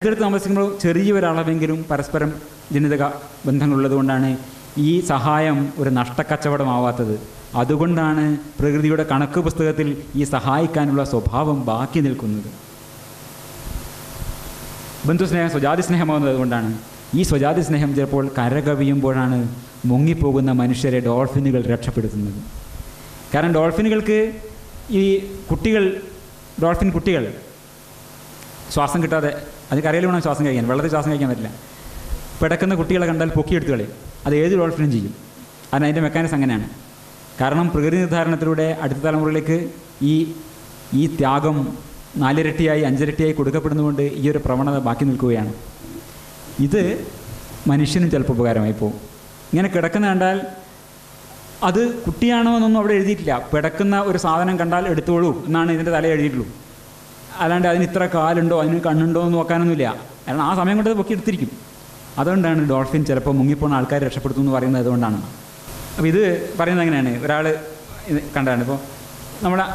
അടുത്തടുത്ത് താമസിക്കുമ്പോൾ ചെറിയൊരളവെങ്കിലും പരസ്പരം ജനിതക ബന്ധങ്ങളുള്ളതുകൊണ്ടാണ് ഈ സഹായം ഒരു നഷ്ടക്കച്ചവടമാവാത്തത്. അതുകൊണ്ടാണ് പ്രകൃതിയുടെ കണക്ക് പുസ്തകത്തിൽ ഈ സഹായിക്കാനുള്ള സ്വഭാവം ബാക്കി നിൽക്കുന്നത്. ബന്ധുസ്നേഹം സ്വജാതി സ്നേഹമാവുന്നത് കൊണ്ടാണ്. ഈ സ്വജാതി സ്നേഹം ചിലപ്പോൾ കരകവിയുമ്പോഴാണ് മുങ്ങിപ്പോകുന്ന മനുഷ്യരെ ഡോൾഫിനുകൾ രക്ഷപ്പെടുത്തുന്നത്. കാരണം ഡോൾഫിനുകൾക്ക് ഈ കുട്ടികൾ ഡോൾഫിൻ കുട്ടികൾ ശ്വാസം കിട്ടാതെ അത് കരയിൽ വേണം ശ്വാസം കഴിക്കാൻ വെള്ളത്തിൽ ശ്വാസം കഴിക്കാൻ പറ്റില്ല. പിടക്കുന്ന കുട്ടികളെ കണ്ടാൽ പൊക്കിയെടുത്ത് കളയും. അത് ഏത് ഡോൾഫിനും ചെയ്യും. അതിന് അതിന്റെ മെക്കാനിസം അങ്ങനെയാണ്. കാരണം പ്രകൃതി നിർദ്ധാരണത്തിലൂടെ അടുത്ത തലമുറയിലേക്ക് ഈ ഈ ത്യാഗം നാലിരട്ടിയായി അഞ്ചിരട്ടിയായി കൊടുക്കപ്പെടുന്നതുകൊണ്ട് ഈ ഒരു പ്രവണത ബാക്കി നിൽക്കുകയാണ്. ഇത് മനുഷ്യനും ചിലപ്പോൾ ഉപകാരമായി പോകും. ഇങ്ങനെ കിടക്കുന്ന കണ്ടാൽ അത് കുട്ടിയാണോ എന്നൊന്നും അവിടെ എഴുതിയിട്ടില്ല. പിടക്കുന്ന ഒരു സാധനം കണ്ടാൽ എടുത്തോളൂ എന്നാണ് ഇതിന്റെ തല എഴുതിയിട്ടുള്ളൂ. അല്ലാണ്ട് അതിന് ഇത്ര കാലുണ്ടോ അതിന് കണ്ണുണ്ടോ എന്ന് നോക്കാനൊന്നുമില്ല. കാരണം ആ സമയം കൊണ്ട് പൊക്കി എടുത്തിരിക്കും. അതുകൊണ്ടാണ് ഡോൾഫിൻ ചിലപ്പോൾ മുങ്ങിപ്പോണ ആൾക്കാരെ രക്ഷപ്പെടുത്തും എന്ന് പറയുന്നത് അതുകൊണ്ടാണ്. അപ്പോൾ ഇത് പറയുന്നത് എങ്ങനെയാണ്? ഒരാൾ കണ്ടതാണ് ഇപ്പോൾ നമ്മുടെ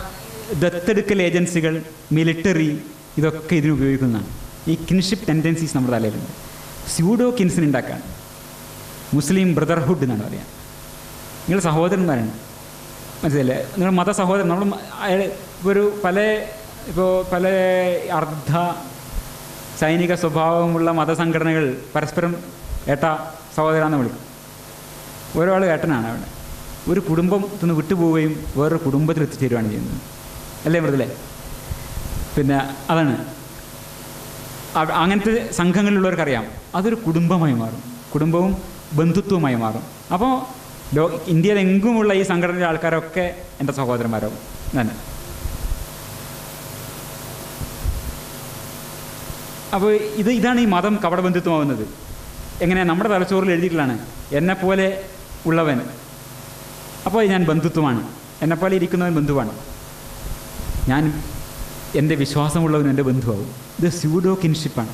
ദത്തെടുക്കൽ ഏജൻസികൾ മിലിറ്ററി ഇതൊക്കെ ഇതിന് ഉപയോഗിക്കുന്നതാണ്. ഈ കിൻഷിപ്പ് ടെൻഡൻസീസ് നമ്മുടെ തലയിലുണ്ട്. സ്യൂഡോ കിൻസിൻ ഉണ്ടാക്കാൻ മുസ്ലിം ബ്രദർഹുഡ് എന്നാണ് പറയുക. നിങ്ങൾ സഹോദരന്മാരാണ്. മനസ്സിലല്ലേ നിങ്ങൾ മത സഹോദരൻ നമ്മൾ ഒരു പല ഇപ്പോൾ പല അർദ്ധ സൈനിക സ്വഭാവമുള്ള മതസംഘടനകൾ പരസ്പരം ഏട്ട സഹോദരാന്ന് വിളിക്കും. ഒരാൾ ഏട്ടനാണ് അവിടെ. ഒരു കുടുംബത്തിൽ നിന്ന് വിട്ടുപോവുകയും വേറൊരു കുടുംബത്തിൽ എത്തിച്ചേരുകയാണ് ചെയ്യുന്നത്. അല്ലേ മൃദുലേ? പിന്നെ അതാണ്. അങ്ങനത്തെ സംഘങ്ങളിലുള്ളവർക്കറിയാം. അതൊരു കുടുംബമായി മാറും. കുടുംബവും ബന്ധുത്വമായി മാറും. അപ്പോൾ ലോ ഇന്ത്യയിലെങ്കുമുള്ള ഈ സംഘടനയിലെ ആൾക്കാരൊക്കെ എന്റെ സഹോദരന്മാരാവും. തന്നെ അപ്പോൾ ഇത് ഇതാണ് ഈ മതം കപടബന്ധുത്വമാവുന്നത്. എങ്ങനെ നമ്മുടെ തലച്ചോറിൽ എഴുതിയിട്ടുള്ളതാണ് എന്നെപ്പോലെ ഉള്ളവൻ. അപ്പോൾ ഞാൻ ബന്ധുത്വമാണ്. എന്നെപ്പോലെ ഇരിക്കുന്നവൻ ബന്ധുവാണ്. ഞാൻ എന്റെ വിശ്വാസമുള്ളവൻ എന്റെ ബന്ധുവാകും ഇത് സ്യൂഡോ കിൻഷിപ്പാണ്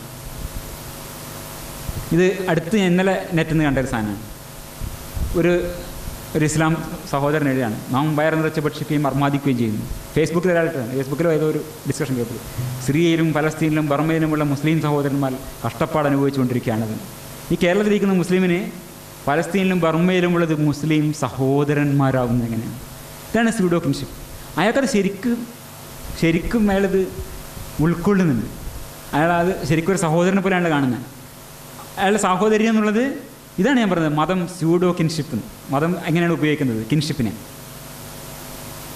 ഇത് അടുത്ത് ഇന്നലെ നെറ്റിൽ നിന്ന് കണ്ട ഒരു സാധനമാണ്. ഒരു ഒരു ഇസ്ലാം സഹോദരൻ എഴുതിയാണ്. നാം വയർ നിറച്ച് ഭക്ഷിക്കുകയും അർമാദിക്കുകയും ചെയ്യുന്നു. ഫേസ്ബുക്കിൽ ഒരാളിട്ട് ഫേസ്ബുക്കിലോ ഏതോ ഒരു ഡിസ്കഷൻ പേപ്പർ സിറിയയിലും പലസ്തീനിലും ബർമയിലുമുള്ള മുസ്ലിം സഹോദരന്മാർ കഷ്ടപ്പാട് അനുഭവിച്ചുകൊണ്ടിരിക്കുകയാണത് ഈ കേരളത്തിലിരിക്കുന്ന മുസ്ലിമിന് പലസ്തീനിലും ബർമയിലുമുള്ളത് മുസ്ലിം സഹോദരന്മാരാകുന്നത് എങ്ങനെയാണ്? ഇതാണ് സ്യൂഡോ കിൻഷിപ്പ് അയാൾക്കത് ശരിക്കും ശരിക്കും അയാളത് ഉൾക്കൊള്ളുന്നുണ്ട്. അയാൾ അത് ശരിക്കും ഒരു സഹോദരനെ പോലെയാണ് കാണുന്നത്. അയാളുടെ സാഹോദര്യം എന്നുള്ളത് ഇതാണ് ഞാൻ പറഞ്ഞത് മതം സ്യൂഡോ കിൻഷിപ്പ് മതം എങ്ങനെയാണ് ഉപയോഗിക്കുന്നത്? കിൻഷിപ്പിനെ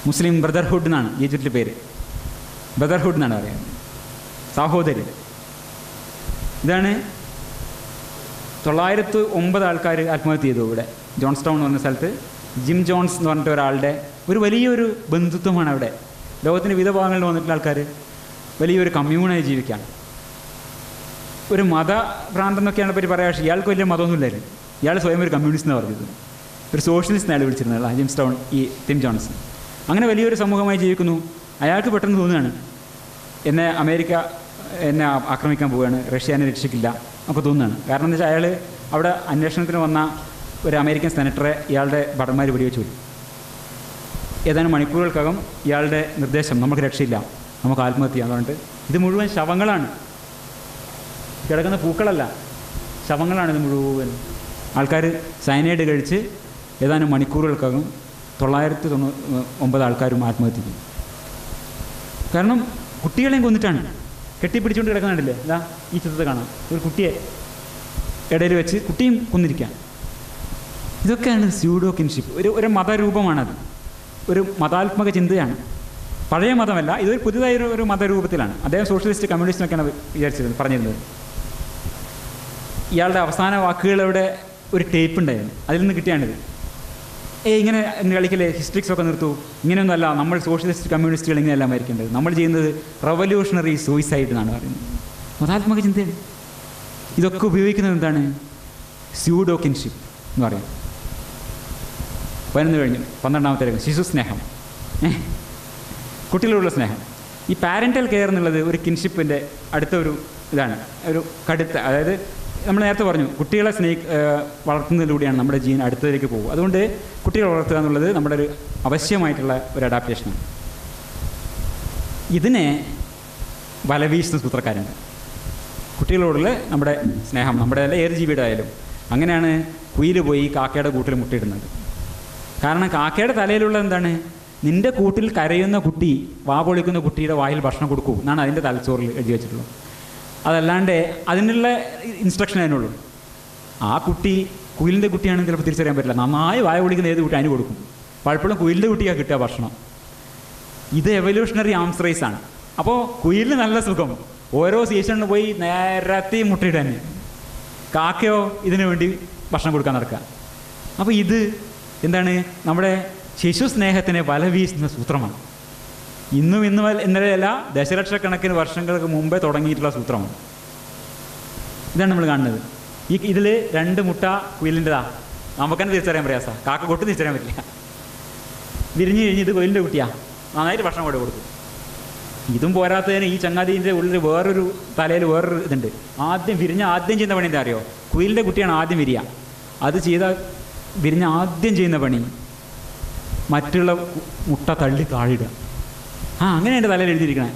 മുസ്ലിം ബ്രദർഹുഡ് എന്നാണ് ഈജിപ്തിലെ പേര്. ബ്രദർഹുഡ് എന്നാണ് പറയുന്നത്. സഹോദരൻ ഇതാണ് തൊള്ളായിരത്തി ഒമ്പത് ആൾക്കാർ ആത്മഹത്യ ചെയ്തു ഇവിടെ. ജോൺസ് ടൗൺ എന്ന് പറഞ്ഞ സ്ഥലത്ത്. ജിം ജോൺസ് എന്ന് പറഞ്ഞിട്ട് ഒരാളുടെ ഒരു വലിയൊരു ബന്ധുത്വമാണ് അവിടെ. ലോകത്തിന്റെ വിവിധ ഭാഗങ്ങളിൽ വന്നിട്ടുള്ള ആൾക്കാർ വലിയൊരു കമ്മ്യൂണായി ജീവിക്കുകയാണ്. ഒരു മത ഭ്രാന്തെന്നൊക്കെയാണ് പറ്റി പറയാം പക്ഷേ ഇയാൾക്ക് വലിയ മതമൊന്നുമില്ലായിരുന്നു. ഇയാൾ സ്വയം ഒരു കമ്മ്യൂണിസ്റ്റ് എന്ന് പറഞ്ഞത്. ഒരു സോഷ്യലിസ്റ്റ് എന്നാൽ വിളിച്ചിരുന്നത് ജിംസ് ടൗൺ ഈ ടിം ജോൺസൺ. അങ്ങനെ വലിയൊരു സമൂഹമായി ജീവിക്കുന്നു. അയാൾക്ക് പെട്ടെന്ന് തോന്നുകയാണ് എന്നെ അമേരിക്ക എന്നെ ആക്രമിക്കാൻ പോവുകയാണ് റഷ്യ എന്നെ രക്ഷിക്കില്ല ഒക്കെ തോന്നുകയാണ്. കാരണം എന്താ വെച്ചാൽ അയാൾ അവിടെ അന്വേഷണത്തിന് വന്ന ഒരു അമേരിക്കൻ സെനറ്ററെ ഇയാളുടെ ഭടന്മാർ വെടിവെച്ച് വരും ഏതാനും മണിക്കൂറുകൾക്കകം ഇയാളുടെ നിർദ്ദേശം നമുക്ക് രക്ഷയില്ല നമുക്ക് ആത്മഹത്യ ചെയ്യാൻ പറഞ്ഞിട്ട് ഇത് മുഴുവൻ ശവങ്ങളാണ്. കിടക്കുന്ന പൂക്കളല്ല. ശവങ്ങളാണ് ഇത് മുഴുവൻ. ആൾക്കാർ സയനൈഡ് കഴിച്ച് ഏതാനും മണിക്കൂറുകൾക്കകം തൊള്ളായിരത്തി തൊണ്ണൂ ഒമ്പത് ആൾക്കാരും ആത്മഹത്യ ചെയ്തു കാരണം കുട്ടികളെയും കൊന്നിട്ടാണ്. കെട്ടിപ്പിടിച്ചുകൊണ്ട് കിടക്കുന്നുണ്ടല്ലേ? ഇതാ ഈ ചിത്രത്തെ കാണാം. ഒരു കുട്ടിയെ ഇടയിൽ വെച്ച് കുട്ടിയും കൊന്നിരിക്കാം ഇതൊക്കെയാണ് സ്യൂഡോ കിൻഷിപ്പ് ഒരു ഒരു മതരൂപമാണത്. ഒരു മതാത്മക ചിന്തയാണ്. പഴയ മതമല്ല ഇതൊരു പുതിയതായ ഒരു മതരൂപത്തിലാണ്. അദ്ദേഹം സോഷ്യലിസ്റ്റ് കമ്മ്യൂണിസ്റ്റ് എന്നൊക്കെയാണ് വിചാരിച്ചിരുന്നത് പറഞ്ഞിരുന്നത്. ഇയാളുടെ അവസാന വാക്കുകളവിടെ ഒരു ടേപ്പ് ഉണ്ടായിരുന്നു. അതിൽ നിന്ന് കിട്ടിയാണിത്. ഏ ഇങ്ങനെ കളിക്കലേ ഹിസ്റ്ററിക്സ് ഒക്കെ നിർത്തൂ. ഇങ്ങനെയൊന്നുമല്ല നമ്മൾ സോഷ്യലിസ്റ്റ് കമ്മ്യൂണിസ്റ്റുകൾ ഇങ്ങനെയല്ല മരിക്കേണ്ടത്. നമ്മൾ ചെയ്യുന്നത് റവല്യൂഷണറി സൂയിസൈഡ് എന്നാണ് പറയുന്നത്. മതാത്മക ചിന്തയാണ്. ഇതൊക്കെ ഉപയോഗിക്കുന്നത് എന്താണ്? സ്യൂഡോ കിൻഷിപ്പ് എന്ന് പറയും. പതിനൊന്ന് കഴിഞ്ഞു. പന്ത്രണ്ടാമത്തെ രംഗം. ശിശു സ്നേഹം? കുട്ടികളോടുള്ള സ്നേഹം. ഈ പാരന്റൽ കെയർ എന്നുള്ളത് ഒരു കിൻഷിപ്പിന്റെ അടുത്ത ഒരു ഇതാണ്. ഒരു കടുത്ത അതായത് നമ്മൾ നേരത്തെ പറഞ്ഞു കുട്ടികളെ സ്നേഹി വളർത്തുന്നതിലൂടെയാണ് നമ്മുടെ ജീൻ അടുത്തതിലേക്ക് പോകും അതുകൊണ്ട് കുട്ടികളെ വളർത്തുക എന്നുള്ളത് നമ്മുടെ ഒരു അവശ്യമായിട്ടുള്ള ഒരു അഡാപ്റ്റേഷനാണ് ഇതിനെ വലവീശുന്ന സൂത്രക്കാരുണ്ട്. കുട്ടികളോടുള്ള നമ്മുടെ സ്നേഹം നമ്മുടെ ഏത് ജീവിയുടെ ആയാലും അങ്ങനെയാണ് കുയിൽ പോയി കാക്കയുടെ കൂട്ടിൽ മുട്ടയിടുന്നത്. കാരണം കാക്കയുടെ തലയിലുള്ള എന്താണ്? നിന്റെ കൂട്ടിൽ കരയുന്ന കുട്ടി വാ പൊളിക്കുന്ന കുട്ടിയുടെ വായിൽ ഭക്ഷണം കൊടുക്കൂ എന്നാണ് അതിന്റെ തലച്ചോറിൽ എഴുതി വെച്ചിട്ടുള്ളത്. അതല്ലാണ്ട് അതിനുള്ള ഇൻസ്ട്രക്ഷൻ അതിനുള്ളൂ. ആ കുട്ടി കുയിലിന്റെ കുട്ടിയാണെങ്കിൽ ചിലപ്പോൾ തിരിച്ചറിയാൻ പറ്റില്ല. നന്നായി വായ പൊളിക്കുന്ന ഏത് കുട്ടി അതിന് കൊടുക്കും. പലപ്പോഴും കുയിലിന്റെ കുട്ടിയാണ് കിട്ടുക ഭക്ഷണം. ഇത് എവല്യൂഷണറി ആംസ് റേസ് ആണ്. അപ്പോൾ കുയിലിന് നല്ല സുഖം. ഓരോ സീസണിൽ പോയി നേരത്തെ മുട്ടയിടാൻ കാക്കയോ ഇതിനു വേണ്ടി ഭക്ഷണം കൊടുക്കാൻ നടക്കുക. അപ്പോൾ ഇത് എന്താണ്? നമ്മുടെ ശിശു സ്നേഹത്തിനെ വലവീശുന്ന സൂത്രമാണ്. ഇന്നും ഇന്നും ഇന്നലെയല്ല ദശലക്ഷക്കണക്കിന് വർഷങ്ങൾക്ക് മുമ്പേ തുടങ്ങിയിട്ടുള്ള സൂത്രമാണ് ഇതാണ് നമ്മൾ കാണുന്നത്. ഈ ഇതിൽ രണ്ട് മുട്ട കുയിലിന്റെതാ. നമുക്ക് തന്നെ തിരിച്ചറിയാൻ പ്രയാസ കാക്ക കൊട്ട് തിരിച്ചറിയാൻ പറ്റില്ല. വിരിഞ്ഞ് കഴിഞ്ഞ് ഇത് കുയിലിന്റെ കുട്ടിയാ. നന്നായിട്ട് ഭക്ഷണം കൂടെ കൊടുക്കും. ഇതും പോരാത്തതിന് ഈ ചങ്ങാതിന്റെ ഉള്ളിൽ വേറൊരു തലയിൽ വേറൊരു ഇതുണ്ട്. ആദ്യം വിരിഞ്ഞ ആദ്യം ചെയ്യുന്ന പണി എന്താ അറിയോ? കുയിലിന്റെ കുട്ടിയാണ് ആദ്യം വിരിയ. അത് ചെയ്ത വിരിഞ്ഞ ആദ്യം ചെയ്യുന്ന പണി മറ്റുള്ള മുട്ട തള്ളി താഴിടുക ആ അങ്ങനെ എന്റെ തലയിൽ എഴുതിയിരിക്കണേ.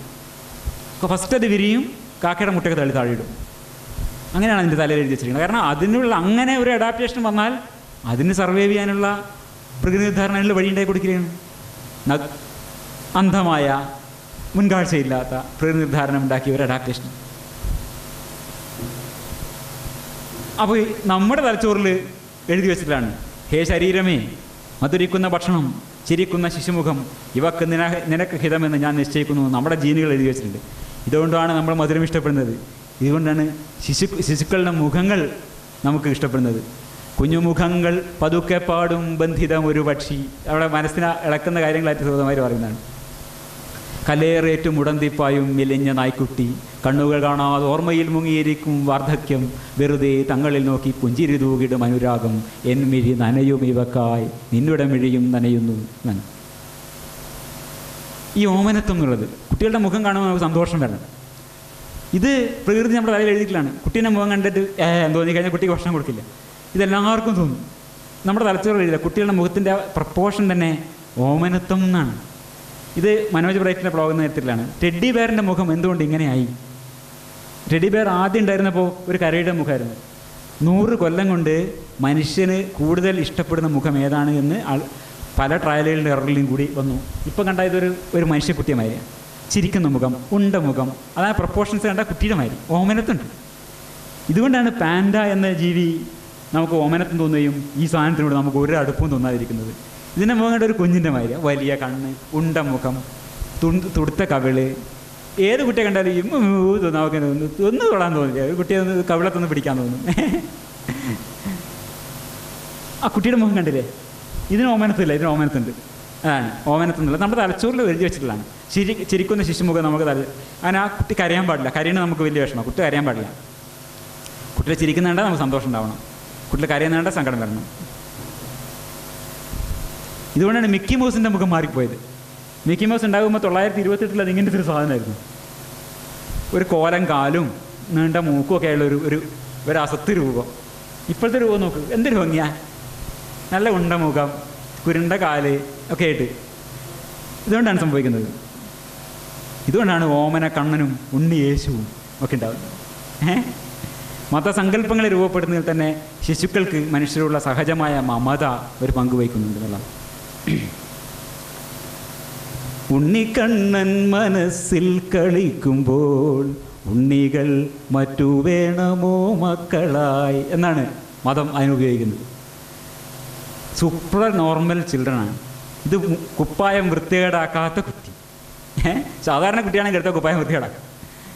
ഫസ്റ്റ് അത് വിരിയും കാക്കയുടെ മുട്ടയൊക്കെ തള്ളി താഴെയിടും. അങ്ങനെയാണ് അതിന്റെ തലയിൽ എഴുതി വെച്ചിരിക്കുന്നത് കാരണം അതിനുള്ള അങ്ങനെ ഒരു അഡാപ്റ്റേഷൻ വന്നാൽ അതിന് സർവൈവ് ചെയ്യാനുള്ള പ്രകൃതിനിർദ്ധാരണങ്ങളിൽ വഴി ഉണ്ടായി കൊടുക്കുകയാണ്. അന്ധമായ മുൻകാഴ്ചയില്ലാത്ത പ്രകൃതിനിർദ്ധാരണം ഉണ്ടാക്കിയ ഒരു അഡാപ്റ്റേഷൻ അപ്പോൾ നമ്മുടെ തലച്ചോറിൽ എഴുതി വെച്ചിട്ടാണ് ഹേ ശരീരമേ മധുരിക്കുന്ന ഭക്ഷണം ചിരിക്കുന്ന ശിശുമുഖം ഇവക്ക് നിന നിനക്ക് ഹിതമെന്ന് ഞാൻ നിശ്ചയിക്കുന്നു. നമ്മുടെ ജീനുകൾ എഴുതി വെച്ചിട്ടുണ്ട്. ഇതുകൊണ്ടാണ് നമ്മൾ മധുരം ഇഷ്ടപ്പെടുന്നത്. ഇതുകൊണ്ടാണ് ശിശു ശിശുക്കളുടെ മുഖങ്ങൾ നമുക്ക് ഇഷ്ടപ്പെടുന്നത്. കുഞ്ഞുമുഖങ്ങൾ പതുക്കെ പാടും ബന്ധിതം ഒരു പക്ഷി. അവിടെ മനസ്സിനെ ഇളക്കുന്ന കാര്യങ്ങളായിട്ട് സ്വതമായി പറയുന്നതാണ്. കലേറേറ്റു മുടന്തിപ്പായും മെലിഞ്ഞ നായ്ക്കുട്ടി. കണ്ണുകൾ കാണാതെ ഓർമ്മയിൽ മുങ്ങിയിരിക്കും വാർദ്ധക്യം. വെറുതെ തങ്ങളിൽ നോക്കി പുഞ്ചിരി തൂകിടും അനുരാഗം. എൻ മിഴി നനയും ഇവക്കായി. നിന്നുടെ മിഴിയും നനയുന്നു നന ഈ ഓമനത്വം എന്നുള്ളത് കുട്ടികളുടെ മുഖം കാണുമ്പോൾ നമുക്ക് സന്തോഷം വരണം. ഇത് പ്രകൃതി നമ്മുടെ തലയിൽ എഴുതിയിട്ടാണ് കുട്ടീന്റെ മുഖം കണ്ടിട്ട് ഏ തോന്നി കഴിഞ്ഞാൽ കുട്ടിക്ക് ഭക്ഷണം കൊടുക്കില്ല? ഇതെല്ലാവർക്കും തോന്നും. നമ്മുടെ തലച്ചോറ് എഴുതില്ല. കുട്ടികളുടെ മുഖത്തിന്റെ പ്രപ്പോഷൻ തന്നെ ഓമനത്വം എന്നാണ്. ഇത് മനോജ് ബ്രൈറ്റിന്റെ ബ്ലോഗ് നേരത്തിലാണ് ടെഡി ബെയറിന്റെ മുഖം എന്തുകൊണ്ട് ഇങ്ങനെയായി? ടെഡി ബെയർ ആദ്യം ഉണ്ടായിരുന്നപ്പോൾ ഒരു കരയുടെ മുഖമായിരുന്നു. നൂറ് കൊല്ലം കൊണ്ട് മനുഷ്യന് കൂടുതൽ ഇഷ്ടപ്പെടുന്ന മുഖം ഏതാണ് എന്ന് പല ട്രയലുകളുടെ എററിലും കൂടി വന്നു. ഇപ്പം കണ്ട ഇതൊരു ഒരു മനുഷ്യക്കുട്ടിയമാതിരി ചിരിക്കുന്ന മുഖം ഉണ്ട മുഖം അതാ പ്രപ്പോർഷൻസ് കണ്ട കുട്ടിയുടെ മാതിരി. ഓമനത്തുണ്ട്. ഇതുകൊണ്ടാണ് പാൻഡ എന്ന ജീവി നമുക്ക് ഓമനത്തും തോന്നുകയും ഈ സാധനത്തിനോട് നമുക്ക് ഒരു അടുപ്പവും തോന്നാതിരിക്കുന്നത്. ഇതിന്റെ മുഖം ഒരു കുഞ്ഞിന്റെ മാതിരി വലിയ കണ്ണ് ഉണ്ട മുഖം തുണ്ട് തുടുത്ത കവിൾ. ഏത് കുട്ടിയെ കണ്ടാലും തോന്നും. നമുക്ക് തോന്നുന്നു ഒന്ന് തൊടാൻ തോന്നില്ല. ഒരു കുട്ടിയെ ഒന്ന് കവിളത്തൊന്ന് പിടിക്കാൻ തോന്നും. ആ കുട്ടിയുടെ മുഖം കണ്ടില്ലേ? ഇതിന് ഓമനത്തില്ല ഇതിന് ഓമനത്തുണ്ട്. അതാണ്. ഓമനത്തുന്നില്ല നമ്മുടെ തലച്ചോറിൽ എഴുതി വെച്ചിട്ടുള്ളതാണ്. ചിരി ചിരിക്കുന്ന ശിശുമുഖം നമുക്ക് തല അങ്ങനെ ആ കുട്ടി കരയാൻ പാടില്ല. കരയണ നമുക്ക് വലിയ വിഷമം കുട്ടി കരയാൻ പാടില്ല. കുട്ടിയെ ചിരിക്കുന്നുണ്ടെങ്കിൽ നമുക്ക് സന്തോഷം ഉണ്ടാവണം. കുട്ടിയെ കരയുന്നുണ്ടെങ്കിൽ സങ്കടം വരണം. ഇതുകൊണ്ടാണ് മിക്കി മൗസിന്റെ മുഖം മാറിപ്പോയത്. മിക്കി മൗസ് ഉണ്ടാകുമ്പോൾ തൊള്ളായിരത്തി ഇരുപത്തെട്ടിൽ അത് ഇങ്ങനത്തെ ഒരു സാധനമായിരുന്നു. ഒരു കോലം കാലും നീണ്ട മൂക്കും ഒക്കെ ഉള്ള ഒരു ഒരു ഒരു അസത്ത് രൂപം. ഇപ്പോഴത്തെ രൂപം നോക്ക്. എന്തൊരു ഭംഗിയാ. നല്ല ഉണ്ട മുഖം കുരുണ്ട കാൽ ഒക്കെ ആയിട്ട്. ഇതുകൊണ്ടാണ് സംഭവിക്കുന്നത്. ഇതുകൊണ്ടാണ് ഓമന കണ്ണനും ഉണ്ണി യേശുവും ഒക്കെ ഉണ്ടാവുന്നത്. മതസങ്കല്പങ്ങളെ രൂപപ്പെടുന്നതിൽ തന്നെ ശിശുക്കൾക്ക് മനുഷ്യരുള്ള സഹജമായ മമത ഒരു പങ്ക് വഹിക്കുന്നുണ്ട് എന്നുള്ളതാണ്. ഉണ്ണിക്കണ്ണൻ മനസ്സിൽ കളിക്കുമ്പോൾ ഉണ്ണികൾ മറ്റു വേണമോ മക്കളായി എന്നാണ് മതം അതിനുപയോഗിക്കുന്നത്. സൂപ്പർ നോർമൽ ചിൽഡ്രൻ ആണ്. ഇത് കുപ്പായം വൃത്തികേടാക്കാത്ത കുട്ടി. സാധാരണ കുട്ടിയാണെങ്കിൽ എടുത്ത കുപ്പായം വൃത്തികേടാക്കുക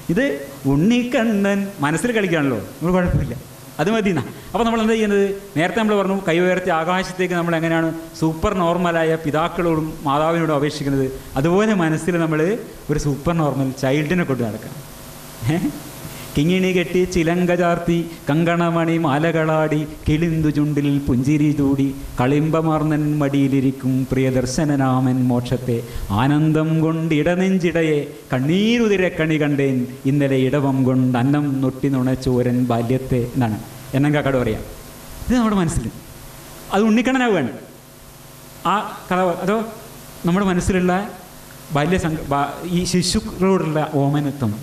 ഇത് ഉണ്ണിക്കണ്ണൻ മനസ്സിൽ കളിക്കുകയാണല്ലോ. നമ്മൾ കുഴപ്പമില്ല. അത് മതി അപ്പോൾ നമ്മൾ എന്താ ചെയ്യുന്നത് നേരത്തെ നമ്മൾ പറഞ്ഞു കൈ ഉയർത്തി ആകാശത്തേക്ക് നമ്മൾ എങ്ങനെയാണ് സൂപ്പർ നോർമലായ പിതാക്കളോടും മാതാവിനോടും അപേക്ഷിക്കുന്നത്? അതുപോലെ മനസ്സിൽ നമ്മൾ ഒരു സൂപ്പർ നോർമൽ ചൈൽഡിനെ കൊണ്ട് നടക്കാം ഏ? കിങ്ങിണി കെട്ടി ചിലങ്ക ചാർത്തി കങ്കണമണി മാലകളാടി കിളിന്തു ചുണ്ടിൽ പുഞ്ചിരി ചൂടി കളിമ്പമാർന്നൻ മടിയിലിരിക്കും പ്രിയദർശനനാമൻ മോക്ഷത്തെ. ആനന്ദം കൊണ്ട് ഇടനെഞ്ചിടയെ കണ്ണീരുതിരക്കണി കണ്ടേൻ ഇന്നലെ ഇടവം കൊണ്ട് അന്നം നൊട്ടി നുണച്ചോരൻ ബാല്യത്തെ എന്നാണ് എണ്ണം കാക്കട് പറയാം. ഇത് നമ്മുടെ മനസ്സിൽ. അത് ഉണ്ണിക്കണ്ണനാവുകയാണ്. ആ കഥ അതോ നമ്മുടെ മനസ്സിലുള്ള ബാല്യസംഘ ബാ- ഈ ശിശുക്കളോടുള്ള ഓമനത്വം.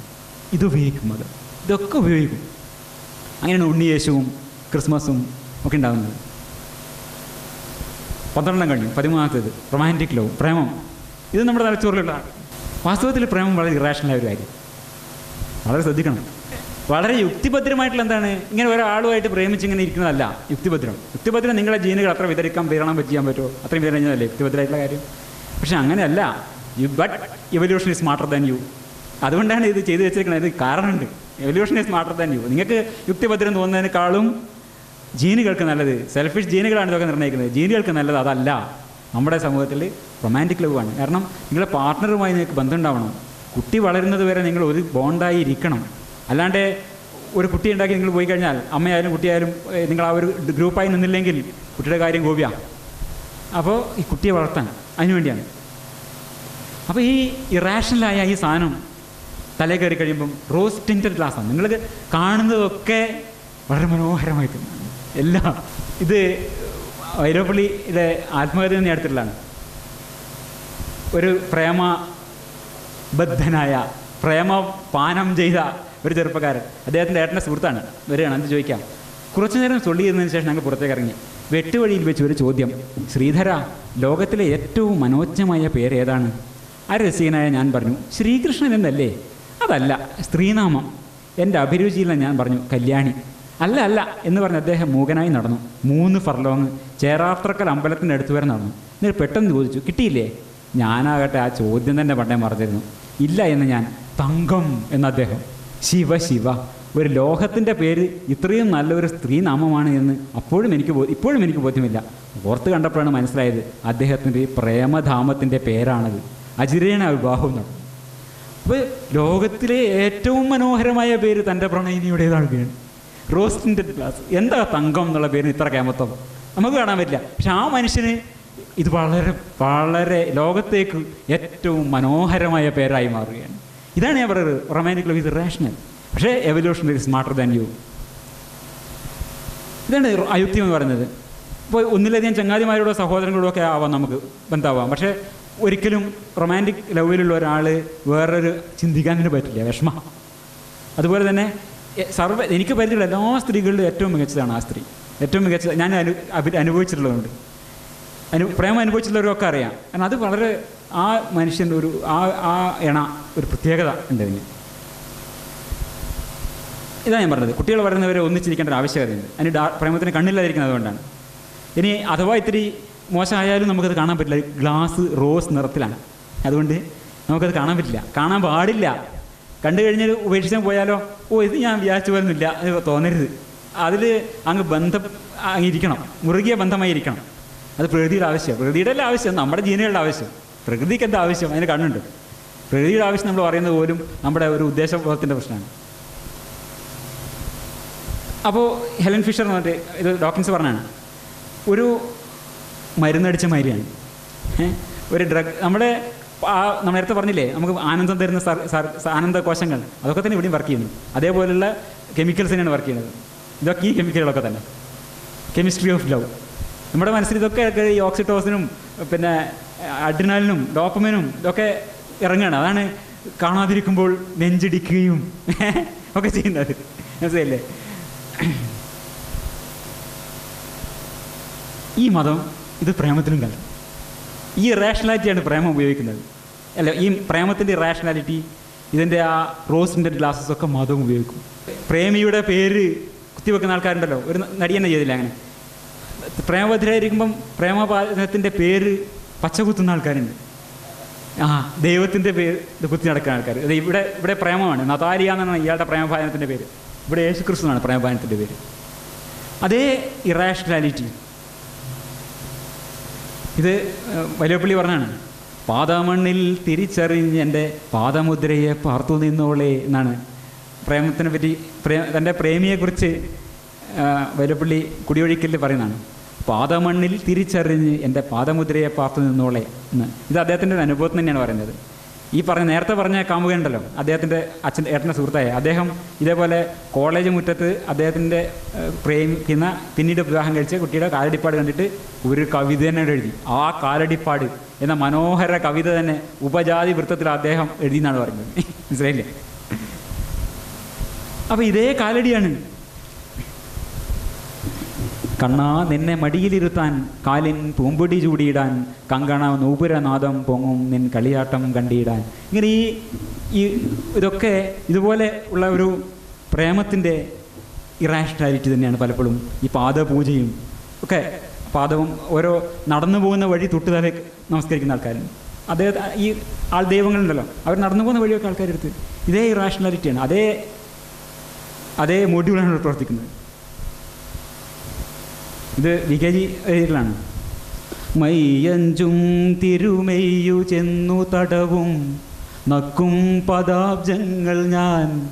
ഇത് ഉപയോഗിക്കുന്നത് ഇതൊക്കെ ഉപയോഗിക്കും. അങ്ങനെയാണ് ഉണ്ണിയേശുവും ക്രിസ്മസും ഒക്കെ ഉണ്ടാകുന്നത്. പന്ത്രണ്ടാം കഴിഞ്ഞു പതിമൂന്നാമത്തേത് റൊമാന്റിക് ലവ് പ്രേമം. ഇത് നമ്മുടെ തലച്ചോറിലുള്ള വാസ്തവത്തിൽ പ്രേമം വളരെ ഇറാഷണലായ ഒരു കാര്യം. വളരെ ശ്രദ്ധിക്കണം. വളരെ യുക്തിഭദ്രമായിട്ടുള്ള എന്താണ്? ഇങ്ങനെ ഒരാളുമായിട്ട് പ്രേമിച്ച് ഇങ്ങനെ ഇരിക്കുന്നതല്ല യുക്തിഭദ്രം. യുക്തിഭദ്രം നിങ്ങളുടെ ജീനുകൾ അത്ര വിതരിക്കാൻ വിതരണം പറ്റിയാൻ പറ്റുമോ? അത്രയും വിതരണം ചെയ്യുന്നതല്ലേ യുക്തിഭദ്രമായിട്ടുള്ള കാര്യം. പക്ഷെ അങ്ങനെയല്ല. You but evolution is smarter than you അതുകൊണ്ടാണ് ഇത് ചെയ്തു വെച്ചിരിക്കുന്നത്. ഇത് കാരണമുണ്ട്. Evolution is smarter than you നിങ്ങൾക്ക് യുക്തിഭദ്രം തോന്നുന്നതിനേക്കാളും ജീനുകൾക്ക് നല്ലത് സെൽഫിഷ് ജീനുകളാണ് ഇതൊക്കെ നിർണയിക്കുന്നത്. ജീനുകൾക്ക് നല്ലത് അതല്ല. നമ്മുടെ സമൂഹത്തിൽ റൊമാന്റിക് ലവ് ആണ്. കാരണം നിങ്ങളുടെ പാർട്ട്ണറുമായി നിങ്ങൾക്ക് ബന്ധം ഉണ്ടാവണം. കുട്ടി വളരുന്നത് വരെ നിങ്ങൾ ഒരു ബോണ്ടായി ഇരിക്കണം. അല്ലാണ്ട് ഒരു കുട്ടി ഉണ്ടാക്കി നിങ്ങൾ പോയി കഴിഞ്ഞാൽ അമ്മയായാലും കുട്ടിയായാലും നിങ്ങൾ ആ ഒരു ഗ്രൂപ്പായി നിന്നില്ലെങ്കിൽ കുട്ടിയുടെ കാര്യം ഗോപ്യ. അപ്പോൾ ഈ കുട്ടിയെ വളർത്താൻ അതിനു വേണ്ടിയാണ്. അപ്പോൾ ഈ ഇറാഷണലായ ഈ സാധനം തലേ കയറി കഴിയുമ്പം റോസ് ടിന്റഡ് ഗ്ലാസ്സാണ് നിങ്ങൾ കാണുന്നതൊക്കെ വളരെ മനോഹരമായി തോന്നുന്നു എല്ലാം ഇത് വൈരോപ്പള്ളിയുടെ ആത്മകഥ എന്ന അടുത്തുള്ളതാണ് ഒരു പ്രേമ ബദ്ധനായ പ്രേമ പാനം ചെയ്ത ഒരു ചെറുപ്പക്കാരൻ. അദ്ദേഹത്തിന്റെ ഏട്ടന്റെ സുഹൃത്താണ്. വരികയാണ്. എന്ത് ചോദിക്കാം. കുറച്ചു നേരം ചെയ്തതിന് ശേഷം ഞങ്ങൾ പുറത്തേക്ക് ഇറങ്ങി വെട്ടുവഴിയിൽ വെച്ച് ഒരു ചോദ്യം. ശ്രീധര ലോകത്തിലെ ഏറ്റവും മനോജ്ഞമായ പേര് ഏതാണ്? ആ രസികനായ ഞാൻ പറഞ്ഞു ശ്രീകൃഷ്ണൻ എന്നല്ലേ? അതല്ല സ്ത്രീനാമം. എന്റെ അഭിരുചിയില്ല ഞാൻ പറഞ്ഞു കല്യാണി. അല്ല അല്ല എന്ന് പറഞ്ഞ് അദ്ദേഹം മൂകനായി നടന്നു. മൂന്ന് ഫർലോങ് ചേറാത്രക്കൽ അമ്പലത്തിന്റെ അടുത്ത് വരെ നടന്നു. എന്നിട്ട് പെട്ടെന്ന് ചോദിച്ചു കിട്ടിയില്ലേ? ഞാനാകട്ടെ ആ ചോദ്യം തന്നെ പണ്ടേ മറന്നിരുന്നു. ഇല്ല എന്ന് ഞാൻ തങ്കം എന്ന അദ്ദേഹം ശിവ ശിവ. ഒരു ലോഹത്തിന്റെ പേര് ഇത്രയും നല്ലൊരു സ്ത്രീ നാമമാണ് എന്ന് അപ്പോഴും എനിക്ക് ഇപ്പോഴും എനിക്ക് ബോധ്യമില്ല. ഓർത്ത് കണ്ടപ്പോഴാണ് മനസ്സിലായത് അദ്ദേഹത്തിന്റെ പ്രേമധാമത്തിന്റെ പേരാണത്. അജിരേണ വിവാഹം നടന്നു. അപ്പോൾ ലോകത്തിലെ ഏറ്റവും മനോഹരമായ പേര് തന്റെ പ്രണയിനിയുടേതാണ് റോസ്റ്റിന്റെ ഗ്ലാസ്. എന്താ തങ്കം എന്നുള്ള പേരിന് ഇത്ര കേമത്വം? നമുക്ക് കാണാൻ പറ്റില്ല. പക്ഷെ ആ മനുഷ്യന് ഇത് വളരെ വളരെ ലോകത്തേക്ക് ഏറ്റവും മനോഹരമായ പേരായി മാറുകയാണ്. ഇതാണ് ഞാൻ പറയുന്നത്. റൊമാന്റിക് ലവ് ഇത് റേഷണൽ പക്ഷേ evolution is smarter than you ഇതാണ് അയുക്തി എന്ന് പറയുന്നത്. ഇപ്പോൾ ഒന്നിലധികം ചങ്ങാതിമാരോടോ സഹോദരങ്ങളോടോ ഒക്കെ ആവാം നമുക്ക് ബന്ധമാവാം. പക്ഷേ ഒരിക്കലും റൊമാന്റിക് ലവിലുള്ള ഒരാൾ വേറൊരു ചിന്തിക്കാനും പറ്റില്ല വിഷമ. അതുപോലെ തന്നെ സർവ എനിക്ക് പരിചയമുള്ള എല്ലാ സ്ത്രീകളിലും ഏറ്റവും മികച്ചതാണ് ആ സ്ത്രീ. ഏറ്റവും മികച്ചത് ഞാൻ അനു അനുഭവിച്ചിട്ടുള്ളതുകൊണ്ട്. അനു പ്രേമം അനുഭവിച്ചിട്ടുള്ളവരൊക്കെ അറിയാം. കാരണം അത് വളരെ ആ മനുഷ്യന്റെ ഒരു ആ ആ ഇണ ഒരു പ്രത്യേകത ഉണ്ട് അതിന് ഇതാണ് ഞാൻ പറഞ്ഞത്. കുട്ടികൾ പറയുന്നവരെ ഒന്നിച്ചിരിക്കേണ്ട ഒരു ആവശ്യകതയുണ്ട്. അതിന് ഡാ പ്രേമത്തിന് കണ്ണില്ലാതിരിക്കുന്നത് അതുകൊണ്ടാണ് ഇനി അഥവാ ഇത്തിരി മോശമായാലും നമുക്കത് കാണാൻ പറ്റില്ല. ഗ്ലാസ് റോസ് നിറത്തിലാണ്. അതുകൊണ്ട് നമുക്കത് കാണാൻ പറ്റില്ല. കാണാൻ പാടില്ല. കണ്ടു കഴിഞ്ഞാൽ ഉപേക്ഷിച്ചാൽ പോയാലോ? ഓ ഇത് ഞാൻ വിചാരിച്ചു പോലൊന്നുമില്ല. അത് തോന്നരുത്. അതിൽ അങ്ങ് ബന്ധം ഇരിക്കണം. മുറുകിയ ബന്ധമായിരിക്കണം അത് പ്രകൃതിയുടെ ആവശ്യം. പ്രകൃതിയുടെ അല്ല ആവശ്യം. നമ്മുടെ ജീനുകളുടെ ആവശ്യം. പ്രകൃതിക്ക് എന്താ ആവശ്യം? അതിന് കണ്ണുണ്ട്. പ്രകൃതിയുടെ ആവശ്യം നമ്മൾ പറയുന്നത് പോലും നമ്മുടെ ഒരു ഉദ്ദേശബോധത്തിന്റെ പ്രശ്നമാണ്. അപ്പോൾ ഹെലൻ ഫിഷർ എന്ന് പറഞ്ഞിട്ട് ഇത് ഡോക്ടർസ് പറഞ്ഞാണ് ഒരു മരുന്നടിച്ച മാതിരിയാണ്. ഒരു ഡ്രഗ് നമ്മുടെ ആ നമ്മൾ നേരത്തെ പറഞ്ഞില്ലേ നമുക്ക് ആനന്ദം തരുന്ന ആനന്ദ കോശങ്ങൾ അതൊക്കെ തന്നെ ഇവിടെയും വർക്ക് ചെയ്യുന്നു. അതേപോലെയുള്ള തന്നെയാണ് വർക്ക് ചെയ്യുന്നത്. ഇതൊക്കെ ഈ കെമിക്കലുകളൊക്കെ തന്നെ. കെമിസ്ട്രി ഓഫ് ലവ് നമ്മുടെ മനസ്സിൽ ഇതൊക്കെ ഈ ഓക്സിറ്റോസിനും പിന്നെ അഡ്രിനാലിനും ഡോപ്പമിനും ഇതൊക്കെ ഇറങ്ങുകയാണ് അതാണ് കാണാതിരിക്കുമ്പോൾ നെഞ്ചിടിക്കുകയും ഒക്കെ ചെയ്യുന്നത്. മനസ്സിലായില്ലേ? ഈ മതം ഇത് പ്രേമത്തിലും കണ്ടു ഈ റേഷണാലിറ്റിയാണ് പ്രേമം ഉപയോഗിക്കുന്നത്. അല്ല ഈ പ്രേമത്തിന്റെ റേഷണാലിറ്റി ഇതിന്റെ ആ റോസിന്റെ ഗ്ലാസസ് ഒക്കെ മതം ഉപയോഗിക്കും. പ്രേമിയുടെ പേര് കുത്തിവെക്കുന്ന ആൾക്കാരുണ്ടല്ലോ ഒരു നടി തന്നെ ചെയ്തില്ല അങ്ങനെ? പ്രേമഭദ്രായിരിക്കുമ്പം പ്രേമപാലനത്തിന്റെ പേര് പച്ച കുത്തുന്ന ആൾക്കാരുണ്ട്. ആ ദൈവത്തിന്റെ പേര് കുത്തി നടക്കുന്ന ആൾക്കാർ അത് ഇവിടെ ഇവിടെ പ്രേമമാണ്. നതാലിയ എന്നാണ് ഇയാളുടെ പ്രേമപാലനത്തിന്റെ പേര്. ഇവിടെ യേശുക്രിസ്തു എന്നാണ് പ്രേമപാലനത്തിന്റെ പേര്. അതേ ഇറാഷണാലിറ്റി ഇത് വലിയപ്പള്ളി പറഞ്ഞാണ്. പാതാമണ്ണിൽ തിരിച്ചറിഞ്ഞ് എന്റെ പാദമുദ്രയെ പാർത്തു നിന്നോളെ എന്നാണ്. പ്രേമത്തിനെ പറ്റി പ്രേ തന്റെ പ്രേമിയെക്കുറിച്ച് വലിയപ്പള്ളി കുടിയൊഴിക്കലിൽ പറയുന്നതാണ്. പാദമണ്ണിൽ തിരിച്ചറിഞ്ഞ് എന്റെ പാദമുദ്രയെ പാർത്തു നിന്നോളെ എന്ന്. ഇത് അദ്ദേഹത്തിന്റെ ഒരു അനുഭവത്തിൽ തന്നെയാണ് പറയുന്നത്. ഈ പറഞ്ഞ നേരത്തെ പറഞ്ഞ കാമുകയുണ്ടല്ലോ അദ്ദേഹത്തിന്റെ അച്ഛൻ ഏട്ടന്റെ സുഹൃത്തായ. അദ്ദേഹം ഇതേപോലെ കോളേജ് മുറ്റത്ത് അദ്ദേഹത്തിന്റെ പ്രേമിക്കുന്ന പിന്നീട് വിവാഹം കഴിച്ച കുട്ടിയുടെ കാലടിപ്പാട് കണ്ടിട്ട് ഒരു കവിത തന്നെ എഴുതി. ആ കാലടിപ്പാട് എന്ന മനോഹര കവിത തന്നെ ഉപജാതി വൃത്തത്തിൽ അദ്ദേഹം എഴുതി എന്നാണ് പറഞ്ഞത് മനസ്സിലായില്ലേ? അപ്പോൾ ഇതേ കാലടിയാണ്. കണ്ണാ നിന്നെ മടിയിലിരുത്താൻ കാലിൻ പൂമ്പൊടി ചൂടിയിടാൻ കങ്കണ നൂപുരനാദം പൊങ്ങും നിൻ കളിയാട്ടം കണ്ടിയിടാൻ ഇങ്ങനെ ഈ ഇതൊക്കെ ഇതുപോലെ ഉള്ള ഒരു പ്രേമത്തിന്റെ ഇറാഷണാലിറ്റി തന്നെയാണ് പലപ്പോഴും ഈ പാദപൂജയും ഒക്കെ. പാദവും ഓരോ നടന്നു പോകുന്ന വഴി തൊട്ടുതല നമസ്കരിക്കുന്ന ആൾക്കാരും. അതേ ഈ ആൾ ദൈവങ്ങളുണ്ടല്ലോ അവർ നടന്നു പോകുന്ന വഴിയൊക്കെ ആൾക്കാരെടുത്ത് ഇതേ ഇറാഷണാലിറ്റിയാണ് അതേ അതേ മോഡ്യൂളാണ് പ്രവർത്തിക്കുന്നത്. ഇത് വികരി എഴുതിയിട്ടാണ് മയ്യഞ്ചും തിരുമെയ്യു ചെന്നു തടവും. നക്കും പദാബ്ജങ്ങൾ ഞാൻ.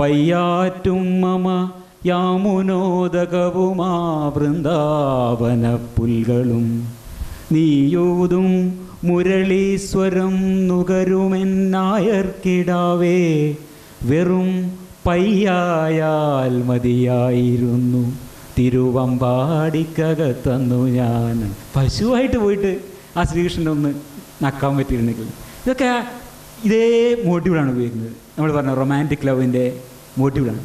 പയ്യാറ്റും മമ യാമുനോദകവുമാ വൃന്ദാവന പുൽകളും നീയൂതും മുരളീശ്വരം നുകരുമെന്നായർക്കിടാവേ വെറും പയ്യായാൽ മതിയായിരുന്നു. തിരുവമ്പാടിക്കകത്തന്നു ഞാൻ. പശുവായിട്ട് പോയിട്ട് ആ ശ്രീകൃഷ്ണനെ ഒന്ന് നക്കാൻ പറ്റിയിരുന്നെങ്കിൽ. ഇതൊക്കെ ഇതേ മോട്ടീവിലാണ് ഉപയോഗിക്കുന്നത്. നമ്മൾ പറഞ്ഞ റൊമാന്റിക് ലവിന്റെ മോട്ടീവിലാണ്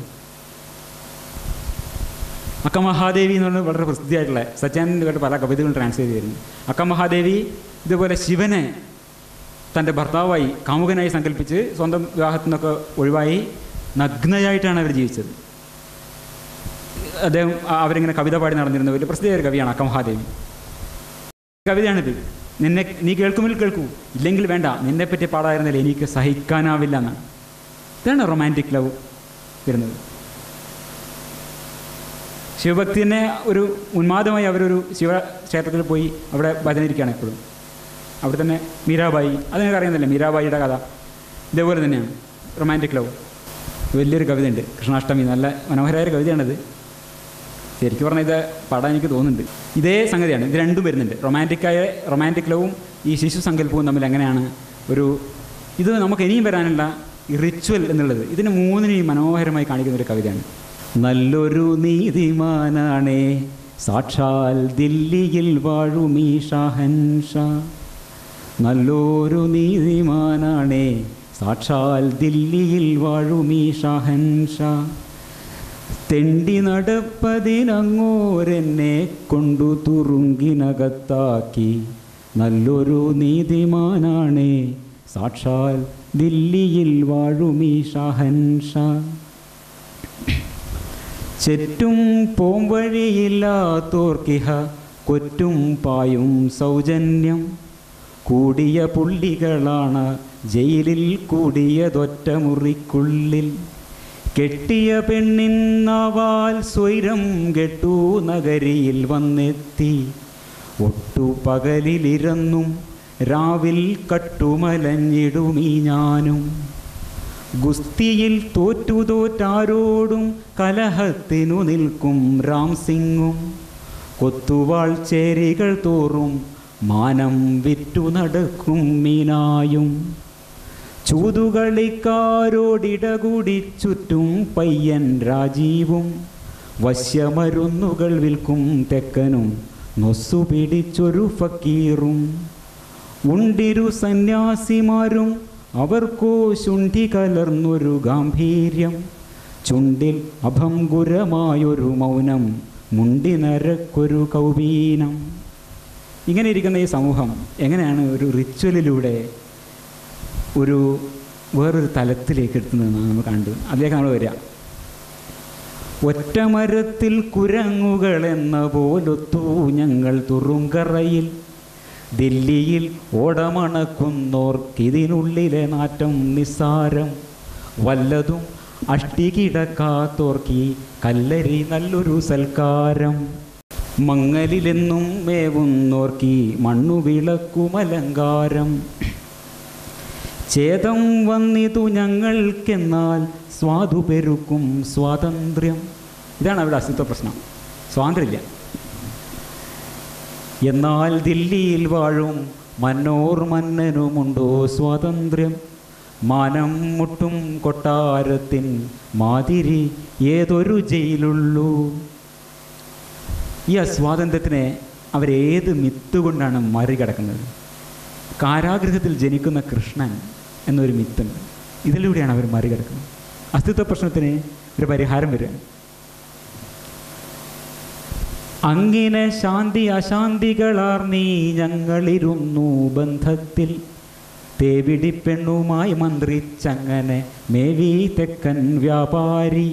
അക്കമഹാദേവി എന്ന് പറഞ്ഞാൽ വളരെ പ്രസിദ്ധിയായിട്ടുള്ള കേട്ട് പല കവിതകളും ട്രാൻസ്ലേറ്റ് ചെയ്തിരുന്നു. അക്കമഹാദേവി ഇതുപോലെ ശിവനെ തന്റെ ഭർത്താവായി കാമുകനായി സങ്കല്പിച്ച് സ്വന്തം വിവാഹത്തിൽ നിന്നൊക്കെ ഒഴിവായി നഗ്നയായിട്ടാണ് അവർ ജീവിച്ചത്. അദ്ദേഹം അവരിങ്ങനെ കവിത പാടി നടന്നിരുന്ന വലിയ പ്രസിദ്ധ ഒരു കവിയാണ് അക്കംഹാദേവി കവിതയാണിത്. നിന്നെ നീ കേൾക്കുമെങ്കിൽ കേൾക്കൂ. ഇല്ലെങ്കിൽ വേണ്ട നിന്നെ പറ്റി പാടായിരുന്നില്ല എനിക്ക് സഹിക്കാനാവില്ല എന്നാണ് ഇതാണ് റൊമാന്റിക് ലവ് വരുന്നത്. ശിവഭക്തിനെ ഒരു ഉന്മാദമായി അവരൊരു ശിവക്ഷേത്രത്തിൽ പോയി അവിടെ ഭജനിരിക്കുകയാണ് എപ്പോഴും. അവിടെ തന്നെ മീരാബായി അതിനൊക്കെ അറിയുന്നില്ല മീരാബായിയുടെ കഥ. ഇതേപോലെ തന്നെയാണ് റൊമാന്റിക് ലവ് വലിയൊരു കവിതയുണ്ട്. കൃഷ്ണാഷ്ടമി നല്ല മനോഹരമായ കവിതയാണിത്. ശരിക്കും പറഞ്ഞാൽ ഇത് പാടാൻ എനിക്ക് തോന്നുന്നുണ്ട്. ഇതേ സംഗതിയാണ് ഇത് രണ്ടും വരുന്നുണ്ട്. റൊമാന്റിക്കായ റൊമാന്റിക് ലവും ഈ ശിശു സങ്കല്പവും തമ്മിൽ എങ്ങനെയാണ് ഒരു ഇത് നമുക്ക് ഇനിയും വരാനുള്ള റിച്വൽ എന്നുള്ളത് ഇതിന് മൂന്നിനെയും മനോഹരമായി കാണിക്കുന്ന ഒരു കവിതയാണ്. നല്ലൊരു നീതിമാനാണേ സാക്ഷാൽ ദില്ലിയിൽ വാഴുമീ ഷാഹൻഷാ. നല്ലൊരു നീതിമാനാണേ സാക്ഷാൽ ദില്ലിയിൽ വാഴുമീ ഷാഹൻഷാ. തെണ്ടി നടപ്പതിനങ്ങോരെന്നെ കൊണ്ടു തുറുങ്കിനകത്താക്കി. നല്ലൊരു നീതിമാനാണേ. സാക്ഷാൽ ദില്ലിയിൽ വാഴുമീ ഷാഹൻഷാ. ചെറ്റും പോംവഴിയില്ലാത്തോർക്കിഹ കൊറ്റും പായും സൗജന്യം. കൂടിയ പുള്ളികളാണ് ജയിലിൽ കൂടിയതൊറ്റ മുറിക്കുള്ളിൽ. കെട്ടിയ പെണ്ണിന്നവാൽ സ്വൈരം കെട്ടു നഗരിയിൽ വന്നെത്തി. ഒട്ടു പകലിലിരന്നും രാവിൽ കട്ടുമലഞ്ഞിടുമീ ഞാനും. ഗുസ്തിയിൽ തോറ്റു തോറ്റാരോടും കലഹത്തിനു നിൽക്കും രാം സിംഗും കൊത്തുവാൾ ചേരികൾ തോറും മാനം വിറ്റു നടക്കും മീനായും. ചൂതുകളിക്കാരോടിടകൂടി ചുറ്റും പയ്യൻ രാജീവും. വശ്യമരുന്നുകൾ വിൽക്കും തെക്കനും നൊസ്സു പിടിച്ചൊരു ഫക്കീറും. ഉണ്ടിരു സന്യാസിമാരും അവർക്കോ ശുണ്ഠി കലർന്നൊരു ഗാംഭീര്യം. ചുണ്ടിൽ അഭംഗുരമായൊരു മൗനം മുണ്ടി നരക്കൊരു കൗപീനം ഇങ്ങനെ ഇരിക്കുന്ന ഈ സമൂഹം എങ്ങനെയാണ് ഒരു റിച്വലിലൂടെ ഒരു വേറൊരു തലത്തിലേക്ക് എത്തുന്നതെന്നാണ് നമ്മൾ കണ്ടത് അതിലേക്ക് നമ്മൾ വരിക. ഒറ്റമരത്തിൽ കുരങ്ങുകൾ എന്ന പോലൊത്തു ഞങ്ങൾ തുറുങ്കറയിൽ. ദില്ലിയിൽ ഓടമണക്കുന്നോർക്കിതിനുള്ളിലെ നാറ്റം നിസ്സാരം. വല്ലതും അഷ്ടികിടക്കാത്തോർക്കി കല്ലരി നല്ലൊരു സൽക്കാരം. മങ്ങലിലെന്നും മേവുന്നോർക്കി മണ്ണു വിളക്കുമലങ്കാരം ഛേദം വന്നിതു ഞങ്ങൾക്കെന്നാൽ സ്വാദു പെരുക്കും സ്വാതന്ത്ര്യം. ഇതാണ് അവിടെ അസ്തിത്വ പ്രശ്നം. സ്വാതന്ത്ര്യമില്ല. എന്നാൽ ദില്ലിയിൽ വാഴും മന്നോർ മന്നനുമുണ്ടോ സ്വാതന്ത്ര്യം? മാനം മുട്ടും കൊട്ടാരത്തിൻ മാതിരി ഏതൊരു ജയിലുള്ളൂ? ഈ അസ്വാതന്ത്ര്യത്തിനെ അവരേത് മിത്തുകൊണ്ടാണ് മറികടക്കുന്നത്? കാരാഗ്രഹത്തിൽ ജനിക്കുന്ന കൃഷ്ണൻ എന്നൊരു മിത്തുണ്ട് ഇതിലൂടെയാണ് അവർ മറികടക്കുന്നത്. അസ്തിത്വ പ്രശ്നത്തിന് ഒരു പരിഹാരം വരിക അങ്ങനെ ശാന്തി അശാന്തികളാർ നീ ഞങ്ങളിരുന്നു ബന്ധത്തിൽ. തേവിടി പെണ്ണുമായി മന്ത്രിച്ചങ്ങനെ മേവി തെക്കൻ വ്യാപാരി.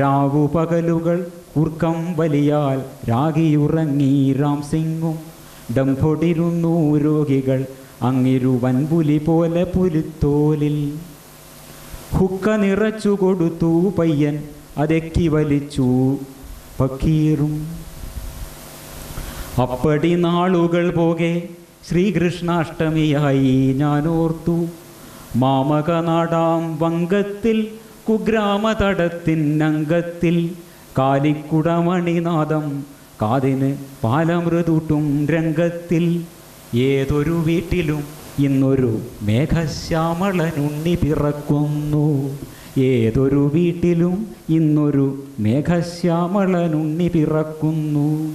രാവു പകലുകൾ കുർക്കം വലിയാൽ രാഗിയുറങ്ങി രാം സിംഗും ഡംഭൊടിരുന്നു രോഗികൾ അങ്ങിരു വൻപുലി പോലെ പുലിത്തോലിൽ. ഹുക്ക നിറച്ചു കൊടുത്തു പയ്യൻ അതെക്കി വലിച്ചു പക്കീറും. അപ്പടി നാളുകൾ പോകെ ശ്രീകൃഷ്ണാഷ്ടമിയായി ഞാനോർത്തു. മാമക നാടാം വങ്കത്തിൽ കുഗ്രാമതടത്തിൻ അംഗത്തിൽ. കാലിക്കുടമണിനാദം കാതിന് പാലമൃതൂട്ടും രംഗത്തിൽ. ഏതൊരു വീട്ടിലും ഇന്നൊരു മേഘശ്യാമളനുണ്ണി പിറക്കുന്നു. ഏതൊരു വീട്ടിലും ഇന്നൊരു മേഘശ്യാമളനുണ്ണി പിറക്കുന്നു.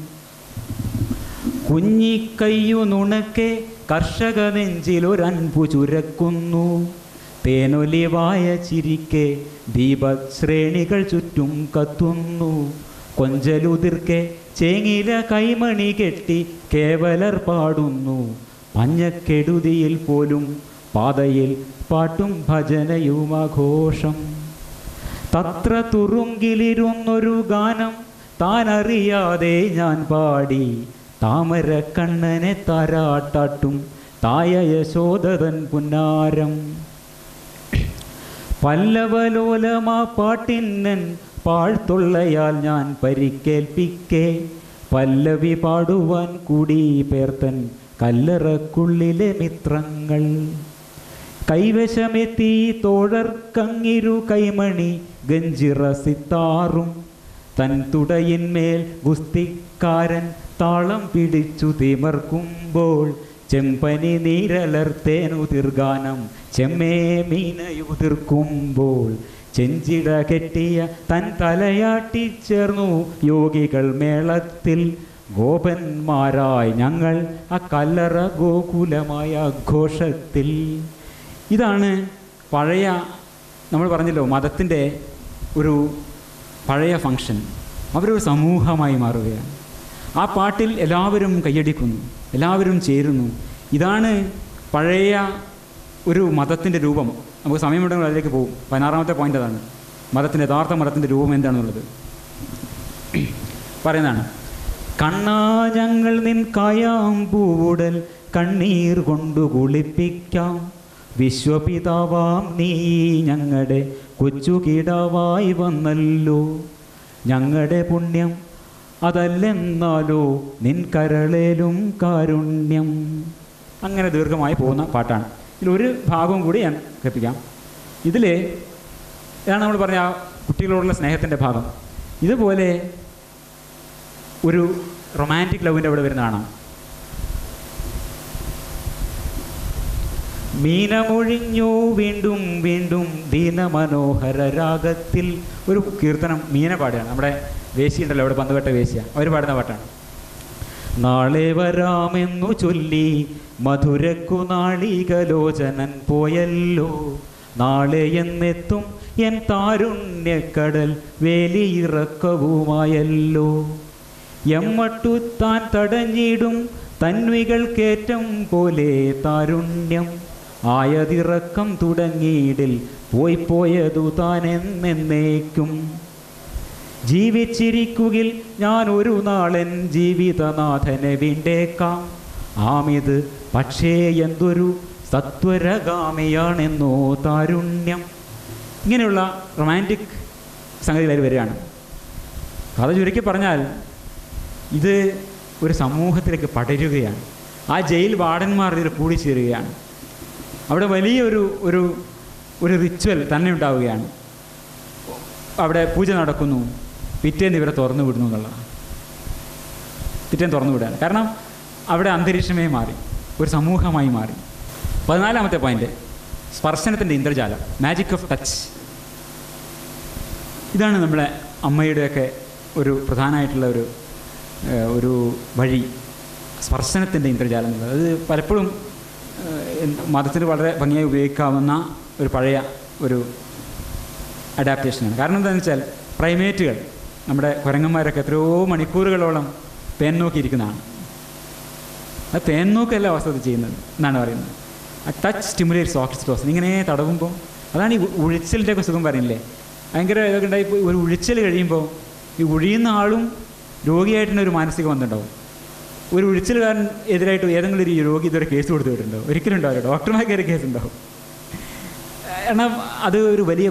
കുഞ്ഞിക്കയ്യു നുണക്കെ കർഷക നെഞ്ചിലൊരൻപു ചുരക്കുന്നു. തേനൊലിവായ ചിരിക്കെ ദീപശ്രേണികൾ ചുറ്റും കത്തുന്നു. കൊഞ്ചലുതിർക്കെ ചേങ്ങില കൈമണി കെട്ടി കേവലർ പാടുന്നു. പഞ്ഞക്കെടുതിയിൽ പോലും പാതയിൽ പാട്ടും ഭജനയുമാഘോഷം തത്ര തുറുങ്കിലിരുന്നൊരു ഗാനം താനറിയാതെ ഞാൻ പാടി. താമര കണ്ണനെ താരാട്ടാട്ടും തായ യശോദതൻ പുന്നാരം. പല്ലവലോലമാ പാട്ടിന്നൻ പാഴ്ത്തുള്ളയാൽ ഞാൻ പരിക്കേൽപ്പിക്കേ. പല്ലവി പാടുവാൻ കൂടി പേർത്തൻ കല്ലറക്കുള്ളിലെ മിത്രങ്ങൾ. കൈവശമെത്തി തോഴർക്കങ്ങിരു കൈമണി ഗഞ്ചിറ സിത്താറും തൻ തുടയിന്മേൽ ഗുസ്തിക്കാരൻ താളം പിടിച്ചു തിമർക്കുമ്പോൾ ചെമ്പനി നീരലർത്തേനുതിർഗാനം ചെമ്മേ മീനയുതിർക്കുമ്പോൾ ചെഞ്ചിട കെട്ടിയ തൻ തലയാട്ടിച്ചേർന്നു യോഗികൾ മേളത്തിൽ. ഗോപന്മാരായി ഞങ്ങൾ ആ കല്ലറ ഗോകുലമായ ആഘോഷത്തിൽ ഇതാണ് പഴയ നമ്മൾ പറഞ്ഞല്ലോ മതത്തിന്റെ ഒരു പഴയ ഫങ്ഷൻ അവരൊരു സമൂഹമായി മാറുകയാണ്. ആ പാട്ടിൽ എല്ലാവരും കൈയടിക്കുന്നു എല്ലാവരും ചേരുന്നു. ഇതാണ് പഴയ ഒരു മതത്തിന്റെ രൂപം. നമുക്ക് സമയമുണ്ടെങ്കിൽ അതിലേക്ക് പോകും. പതിനാറാമത്തെ പോയിന്റ് അതാണ്. മതത്തിന്റെ യഥാർത്ഥ മതത്തിന്റെ രൂപം എന്താണെന്നുള്ളത്. പറയുന്നതാണ്. കണ്ണാ ഞങ്ങൾ നിൻ കായാമ്പൂടൽ കണ്ണീർ കൊണ്ടു കുളിപ്പിക്കാം. വിശ്വപിതാവാം നീ ഞങ്ങളുടെ കൊച്ചുകിടാവായി വന്നല്ലോ. ഞങ്ങളുടെ പുണ്യം അതല്ലെന്നാലോ നിൻ കരളേലും കാരുണ്യം. അങ്ങനെ ദീർഘമായി പോകുന്ന പാട്ടാണ്. ഇതിലൊരു ഭാഗവും കൂടി ഞാൻ കേൾപ്പിക്കാം. ഇതിൽ ഇതാണ് നമ്മൾ പറഞ്ഞ കുട്ടികളോടുള്ള സ്നേഹത്തിന്റെ ഭാഗം. ഇതുപോലെ ഒരു റൊമാന്റിക് ലവിന്റെ അവിടെ വരുന്നതാണ് മീനമൊഴിഞ്ഞു വീണ്ടും വീണ്ടും ദീനമനോഹര രാഗത്തിൽ ഒരു കീർത്തനം മീന പാടുകയാണ് നമ്മുടെ വേശിയുണ്ടല്ലോ അവിടെ പന്തുകെട്ട വേശിയാണ് അവർ പാടുന്ന പാട്ടാണ്. നാളെ വരാമെന്നു ചൊല്ലി മധുരക്കു നാളികലോചനൻ പോയല്ലോ. നാളെ എന്നെത്തും എൻ താരുണ്യക്കടൽ വേലിയിറക്കവുമായല്ലോ. എമ്മട്ടു താൻ തടഞ്ഞിടും തന്വികൾക്കേറ്റം പോലെ താരുണ്യം. ആയതിറക്കം തുടങ്ങിയിടിൽ പോയി പോയതു താൻ എന്നേക്കും ജീവിച്ചിരിക്കുകിൽ ഞാൻ ഒരു നാളൻ ജീവിതനാഥനെ വീണ്ടേക്കാം. ആമിത് പക്ഷേ എന്തൊരു സത്വരഗാമിയാണെന്നോ താരുണ്യം. ഇങ്ങനെയുള്ള റൊമാന്റിക് സംഗതികൾ വരികയാണ്. കഥ ചുരുക്കി പറഞ്ഞാൽ ഇത് ഒരു സമൂഹത്തിലേക്ക് പടരുകയാണ്. ആ ജയിൽ വാർഡന്മാർ ഇതിൽ കൂടിച്ചേരുകയാണ്. അവിടെ വലിയൊരു ഒരു ഒരു റിച്വൽ തന്നെ ഉണ്ടാവുകയാണ്. അവിടെ പൂജ നടക്കുന്നു. പിറ്റേന്ന് ഇവരെ തുറന്നു വിടുന്നു എന്നുള്ളതാണ് പിറ്റേന്ന് തുറന്നു വിടുകയാണ്. കാരണം അവിടെ അന്തരീക്ഷമേ മാറി ഒരു സമൂഹമായി മാറി. പതിനാലാമത്തെ point സ്പർശനത്തിന്റെ Indrajalam magic of touch ഇതാണ് നമ്മളെ അമ്മയുടെയൊക്കെ ഒരു പ്രധാനമായിട്ടുള്ള ഒരു ഒരു വഴി സ്പർശനത്തിന്റെ ഇന്ദ്രജാലം എന്നുള്ളത്. അത് പലപ്പോഴും മതത്തിന് വളരെ ഭംഗിയായി ഉപയോഗിക്കാവുന്ന ഒരു പഴയ ഒരു അഡാപ്റ്റേഷനാണ് കാരണം എന്താണെന്ന് വെച്ചാൽ പ്രൈമേറ്റുകൾ നമ്മുടെ കുരങ്ങന്മാരൊക്കെ എത്രയോ മണിക്കൂറുകളോളം പേൻ നോക്കിയിരിക്കുന്നതാണ്. ആ തേൻ നോക്കല്ല അവസ്ഥ ചെയ്യുന്നത് എന്നാണ് പറയുന്നത്. ആ ടച്ച് സ്റ്റിമുലേറ്റ്സ് ഓക്സിറ്റോസിൻ ഇങ്ങനെ തടവുമ്പോൾ അതാണ് ഈ ഉഴിച്ചിലിന്റെ ഒക്കെ സുഖം പറയുന്നില്ലേ? ഭയങ്കര ഇതൊക്കെ ഉണ്ടായി ഒരു ഉഴിച്ചിൽ കഴിയുമ്പോൾ ഈ ഉഴിയുന്ന ആളും രോഗിയായിട്ട് തന്നെ ഒരു മാനസിക ബന്ധമുണ്ടാവും. ഒരു ഉഴിച്ചിലുകാരൻ എതിരായിട്ട് ഏതെങ്കിലും ഒരു രോഗി ഇതുവരെ കേസ് കൊടുത്തിട്ടുണ്ടോ ഒരിക്കലും ഉണ്ടാവില്ല. ഡോക്ടർമാർക്ക് ഒരു കേസ് ഉണ്ടാവും. കാരണം അത് ഒരു വലിയ